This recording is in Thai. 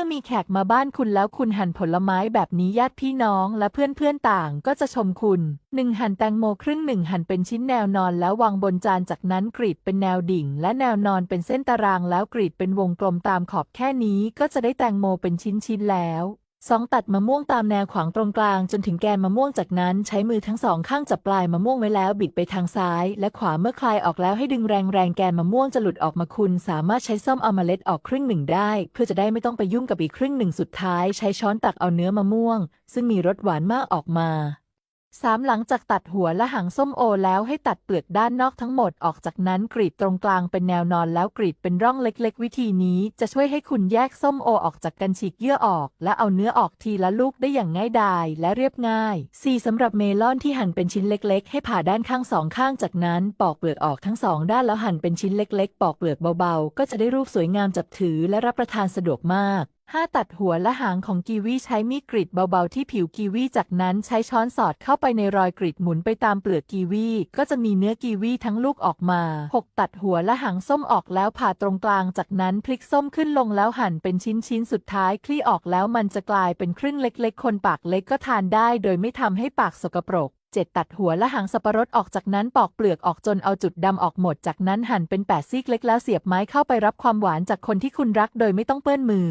มื่อมีแขกมาบ้านคุณแล้วคุณหั่นผลไม้แบบนี้ญาติพี่น้องและเพื่อนๆต่างก็จะชมคุณหนึ่งหั่นแตงโมครึ่งหนึ่งหั่นเป็นชิ้นแนวนอนแล้ววางบนจานจากนั้นกรีดเป็นแนวดิ่ง และแนวนอนเป็นเส้นตารางแล้วกรีดเป็นวงกลมตามขอบแค่นี้ก็จะได้แตงโมเป็นชิ้นๆแล้ว สองตัดมะม่วงตามแนวขวางตรงกลางจนถึงแกนมะม่วงจากนั้นใช้มือทั้งสองข้างจับปลายมะม่วงไว้แล้วบิดไปทางซ้าย และขวาเมื่อคลายออกแล้วให้ดึงแรงแรงแกนมะม่วงจะหลุดออกมาคุณ สามารถใช้ส้อมเอาเมล็ดออกครึ่งหนึ่งได้ เพื่อจะได้ไม่ต้องไปยุ่งกับอีกครึ่งหนึ่งสุดท้าย ใช้ช้อนตักเอาเนื้อมะม่วง ซึ่งมีรสหวานมากออกมา สามหลังจากตัดหัวและหางส้มโอแล้วให้ตัดเปลือกด้านนอกทั้งหมดออกจากนั้นกรีดตรงกลางเป็นแนวนอนแล้วกรีดเป็นร่องเล็กๆ วิธีนี้จะช่วยให้คุณแยกส้มโอออกจากกันฉีกเยื่อออก และเอาเนื้อออกทีละลูกได้อย่างง่ายดายและเรียบง่าย 4. สำหรับเมลอนที่หั่นเป็นชิ้นเล็กๆ ให้ผ่าด้านข้างสองข้างจากนั้นปอกเปลือกออกทั้งสองด้านแล้วหั่นเป็นชิ้นเล็กๆ ปอกเปลือกเบาๆ ก็จะได้รูปสวยงามจับถือและรับประทานสะดวกมาก 5. ตัดหัวและหางของกีวีใช้มีดกรีดเบาๆที่ผิวกีวีจากนั้นใช้ช้อนสอดเข้าไปในรอยกรีดหมุนไปตามเปลือกกีวี ก็จะมีเนื้อกีวีทั้งลูกออกมา 6. ตัดหัวและหางส้มออกแล้วผ่าตรงกลางจากนั้นพลิกส้มขึ้นลงแล้วหั่นเป็นชิ้นๆสุดท้ายคลี่ออกแล้วมันจะกลายเป็นครึ่งเล็กๆ คนปากเล็กก็ทานได้ โดยไม่ทำให้ปากสกปรก 7. ตัดหัวและหางสับปะรดออกจากนั้นปอกเปลือกออกจนเอาจุดดำออกหมด จากนั้นหั่นเป็นแปดซีกเล็กแล้วเสียบไม้เข้าไปรับความหวานจากคนที่คุณรักโดยไม่ต้องเปื้อนมือ